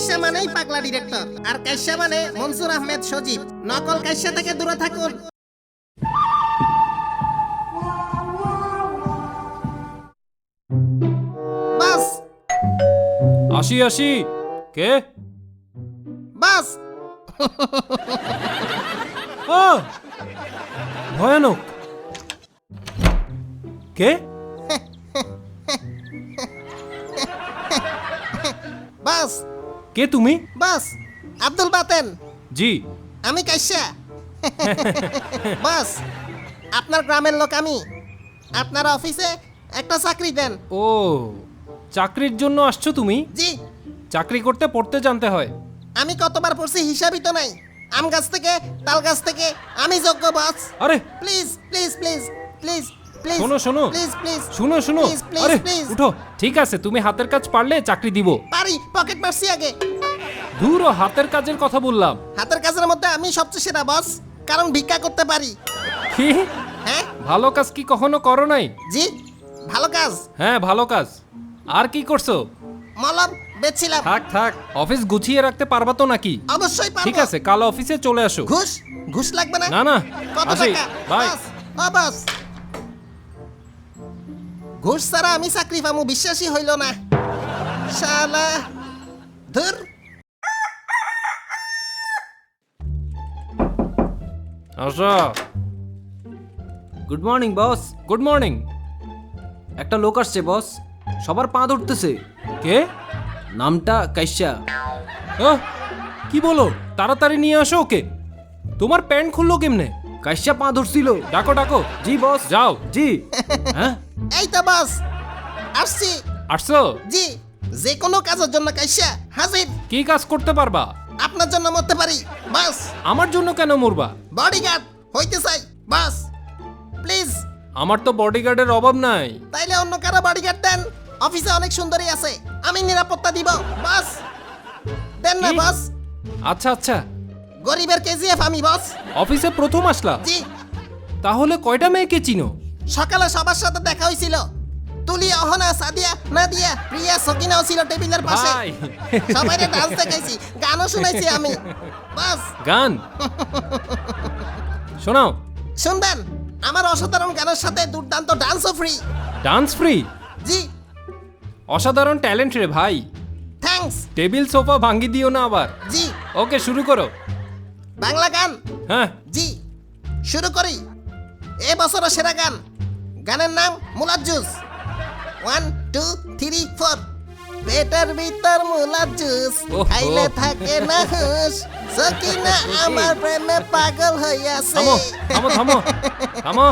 কাইসা মানেই পাগলা ডিরেক্টর আর কাইসা মানে মনসুর আহমেদ সজীব। নকল কাইসা থেকে দূরে থাকুন। বাস। আসি আসি। কে? বাস। ও ভয়ানক। কে? বাস। কে তুমি? বাস আব্দুল বাতেন। জি। আমি কাইসা। বাস আপনার গ্রামের লোক আমি। আপনার অফিসে একটা চাকরি দেন। ও চাকরির জন্য আসছো তুমি? জি। চাকরি করতে পড়তে জানতে হয়। আমি কতবার পড়ছি হিসাবই তো নাই। আম গাছ থেকে তাল গাছ থেকে আমি যোগ্য বাস। আরে! Please please please please. Please শোনো শোনো। প্লিজ প্লিজ শুনো শুনো। আরে উঠো। ঠিক আছে তুমি হাতের কাজ পারলে চাকরি দিব। পারি পকেট মারছি আগে। দূর হাতের কাজের কথা বললাম। হাতের কাজের মধ্যে আমি সবচেয়ে সেরা বস কারণ ভিক্ষা করতে পারি। কি? হ্যাঁ? ভালো কাজ কি কখনো করো নাই? জি ভালো কাজ। হ্যাঁ ভালো কাজ। আর কি করছ? মলম বেচছিলাম। থাক থাক অফিস গুছিয়ে রাখতে পারবা তো নাকি? অবশ্যই পারব। ঠিক আছে কাল অফিসে চলে আসো। ঘুষ? ঘুষ লাগবে না? না না। কত টাকা? বাস বাস ঘুষ ছাড়া আমি চাকরি পামু বিশ্বাসই হইল না। শালা ধুর। আসো good morning boss good morning একটা লোক আসছে বস সবার পা ধরতেছে। কে? নামটা আহ, কি বলো? তাড়াতাড়ি নিয়ে আসো ওকে। তোমার প্যান্ট খুললো কেমনে? কাইসা পা ধরছিল ডাকো ডাকো। জি বস। যাও। জি। হ্যাঁ? এই তো বাস। আসছি। আসছো? জি। যে কোনো কাজের জন্য কাইসা হাজির। কি কাজ করতে পারবা? আপনার জন্য মরতে পারি। বাস। আমার জন্য কেন মরবা? বডিগার্ড হইতে চাই। Boss please. আমার তো বডিগার্ডের অভাব নাই। তাইলে অন্য কারও বডিগার্ড দেন। অফিসে অনেক সুন্দরী আছে। আমি নিরাপত্তা দিব। বাস। দেন না বাস। আচ্ছা আচ্ছা। গরিবের কেজিএফ আমি বস। অফিসে প্রথম আসলা? জি। তাহলে কয়টা মেয়েকে চিনো? সকালে সবার সাথে দেখা হয়েছিল তুলি অহনা সাদিয়া নাদিয়া প্রিয়া সকিনাও ছিল টেবিলের পাশে। ভাই সবাই ডান্স দেখাইছি গানও শুনাইছি আমি। বাস। গান? শোনাও। শুনবেন আমার অসাধারণ গানের সাথে দুর্দান্ত ডান্সও ফ্রি ডান্স ফ্রি জি। অসাধারণ ট্যালেন্ট রে ভাই। থ্যাঙ্কস টেবিল সোফা ভাঙ্গি দিও না আবার। জি। ওকে শুরু করো। বাংলা গান। হ্যাঁ। জি শুরু করি। এ বছরের সেরা গান। গানের নাম মুলার juice. One two three four পেটের ভিতর মুলার জুস। ওহো। খাইলে থাকে না হুশ। সকিনা আমার প্রেমে পাগল হইয়াছে। থামো থামো থামো থামো।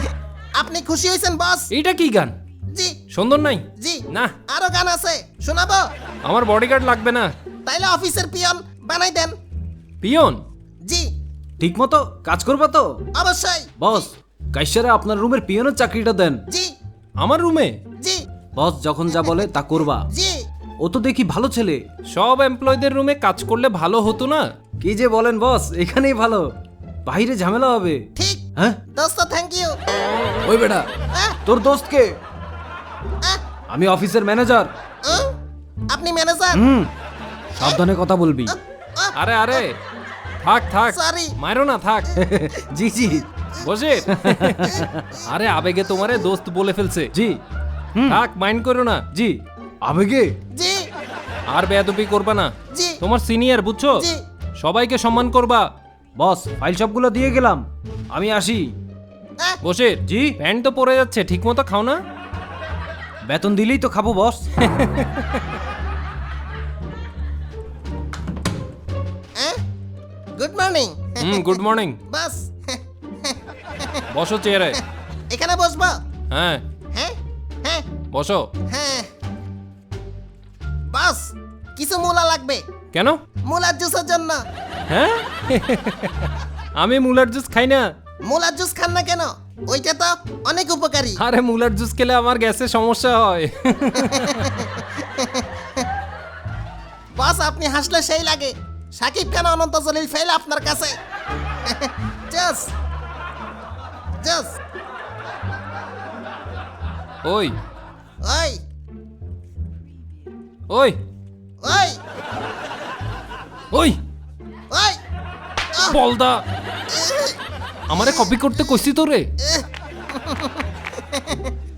আপনি খুশি হয়েছেন বস? এইটা কি গান? জি। সুন্দর নাই? জি। না। আরও গান আছে। শোনাবো? আমার বডিগার্ড লাগবে না। তাইলে অফিসের পিয়ন বানাই দেন। পিয়ন? জি। ঠিক মতো কাজ করবা তো? অবশ্যই। বস কাইসারা আপনার রুমের পিয়নের চাকরিটা দেন। জি। আমার রুমে? জি। বস যখন যা বলে তা করবা। জি। ও তো দেখি ভালো ছেলে। সব এমপ্লয়ীদের রুমে কাজ করলে ভালো হতো না? কি যে বলেন বস এখানেই ভালো। বাইরে ঝামেলা হবে। ঠিক। হ্যাঁ? দোস্ত থ্যাংক ইউ ওই বেটা তোর দোস্ত দোস্তকে আমি অফিসের ম্যানেজার। আপনি ম্যানেজার? হুম। সাবধানে কথা বলবি। আরে আরে। থাক থাক। Sorry. মারো না থাক। জি জি। বসে। আরে আবেগে তোমারে দোস্ত বলে ফেলছে। জি। থাক মাইন্ড করো না। জি। আবেগে? জি। আর বেয়াদবি করবা না। জি। তোমার সিনিয়র বুঝছ? জি। সবাইকে সম্মান করবা। বস ফাইল সবগুলো দিয়ে গেলাম। আমি আসি। বসে। জি। প্যান্ট তো পরে যাচ্ছে ঠিক মতো খাও না। বেতন দিলেই তো খাব boss. Good morning hmm good morning boss বসো চেয়ারে। এখানে বসবো? হ্যাঁ। হ্যাঁ? হ্যাঁ? বসো। হ্যাঁ। বাস কিছু মূলা লাগবে? কেন? মূলার জুসের জন্য। হ্যাঁ? আমি মুলার জুস খাই না। মূলার জুস খান না কেন? ওইটা তো অনেক উপকারী। আরে মুলার জুস খেলে আমার গ্যাসের সমস্যা হয়। বাস আপনি হাসলে সেই লাগে। সাকিব খান অনন্ত জলিল ফেল আপনার কাছে। জাস জাস ওই। ওই। ওই। ওই। ওই। ওই। বলদা। আমারে কপি করতে কইছি তো রে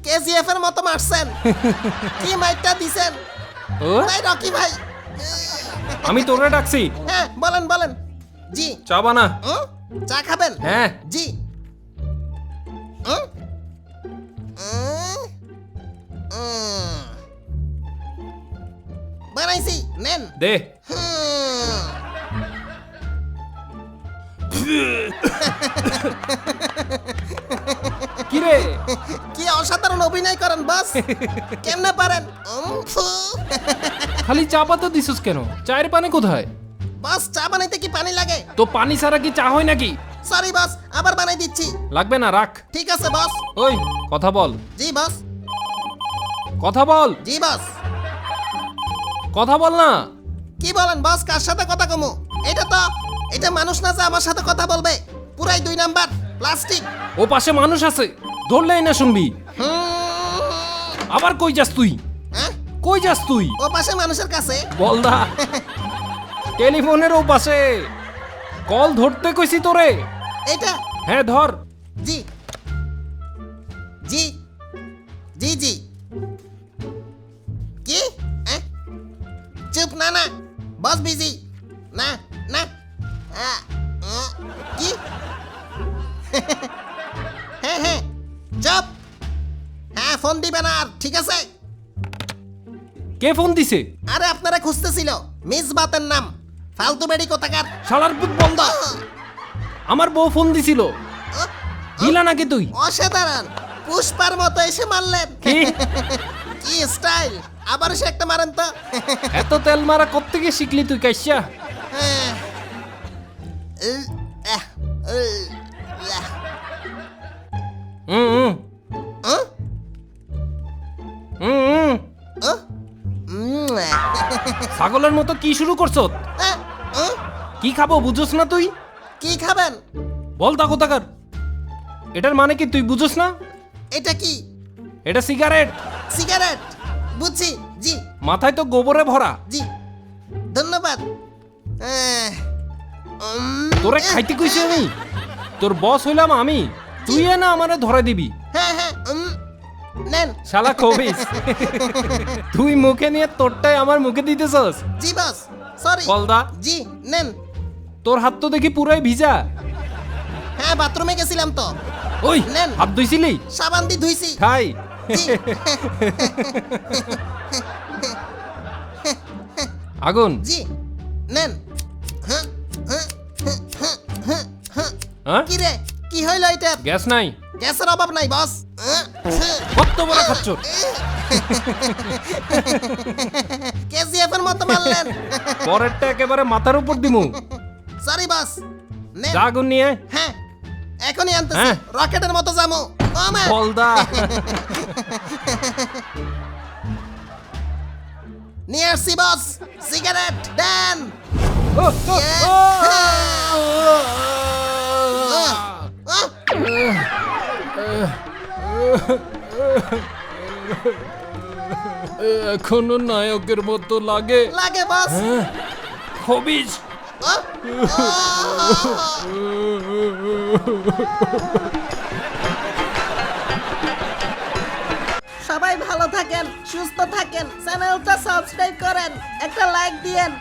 কেজিএফ এর মতো মারছেন। কি মাইটটা দিছেন? ও। ভাই রকি ভাই। আমি তোরে ডাকছি। হ্যাঁ বলেন বলেন। জি। চা বানা। হুম? চা খাবেন? হ্যাঁ। জি। হুম? উম, উম। বানাইছি নেন। দে। হুম। কি রে? কি অসাধারণ অভিনয় করেন বাস। কেমনে পারেন? উম, ফু। খালি চা পাতা দিছিস কেন? চায়ের পানি কোথায়? বাস চা বানাইতে কি পানি লাগে? তো পানি ছাড়া কি চা হয় নাকি? সরি বাস আবার বানাই দিচ্ছি। লাগবে না রাখ। ঠিক আছে বস। ওই কথা বল। জি বস। কথা বল। জি বস। কথা বল না। কি বলেন বস কার সাথে কথা কমু? এটা তো এটা মানুষ না যে আমার সাথে কথা বলবে। পুরাই দুই নাম্বার প্লাস্টিক। ও পাশে মানুষ আছে। ধরলেই না শুনবি। আবার কই যাস তুই? কই যাস তুই? ও পাশে মানুষের কাছে। বল বলদা টেলিফোনের ও পাশে। কল ধরতে কইছি তোরে। এটা হ্যাঁ ধর। জি। জি। জি জি। কি? আহ? চুপ না না। Boss busy. না না। আ, কি? হ্যাঁ হ্যাঁ। চুপ। হ্যাঁ ফোন দিবেন আর ঠিক আছে? কে ফোন দিছে? আরে আপনারা খুঁজতেছিল। মিস বাতের নাম। ফালতু বেড়ি কোথাকার। শালার পুত বলদা আমার বউ ফোন দিছিল। গিলা নাকি তুই? অসাধারণ। পুষ্পার মতো এসে মারলেন। কি? কি স্টাইল। আবার সে একটা মারেন তো। এত তেল মারা কোত্থেকে শিখলি তুই কাইসা? ছাগলের মতো কি শুরু করছ? কি খাব বুঝোস না তুই? কি খাবেন? বল তা কোথাকার। এটার মানে কি তুই বুঝোস না? এটা কি? এটা সিগারেট। সিগারেট? বুঝছি জি। মাথায় তো গোবরে ভরা। জি। ধন্যবাদ। তোরে খাইতে কইছি আমি? তোর বস হইলাম আমি। তুই না আমারে ধরে দিবি। হ্যাঁ হ্যাঁ নেন। শালা কবিস তুই মুখে নিয়ে তোরটাই আমার মুখে দিতেছস? জি বস। সরি বলদা। জি নেন। তোর হাত তো দেখি পুরাই ভিজা। হ্যাঁ বাথরুমে গেছিলাম তো। ওই নেন। হাত ধুইছিলি? সাবান দিয়ে ধুইছি। খাই। জি। আগুন। জি। নেন। হ্যাঁ, হ্যাঁ, হ্যাঁ, হ্যাঁ, হ্যাঁ, হ্যাঁ। হ্যাঁ? কি রে? কি হইল গ্যাস নাই। গ্যাসের অভাব নাই বস। কত বড় খাচ্ছ? কেজিএফ এর মতো মারলেন। পরেরটা একেবারে মাথার উপর দিমু। সরি বস নেন আগুন নিয়ে। হ্যাঁ এখনই আনতেছি। হ্যাঁ। রকেটের মতো যামু ও মা। বলদা। নিয়ে আসছি বস। সিগারেট। আহ, এখনও নায়কের মতো লাগে। লাগে বস। হ্যাঁ, সবাই ভালো থাকেন সুস্থ থাকেন চ্যানেলটা সাবস্ক্রাইব করেন একটা লাইক দিয়েন।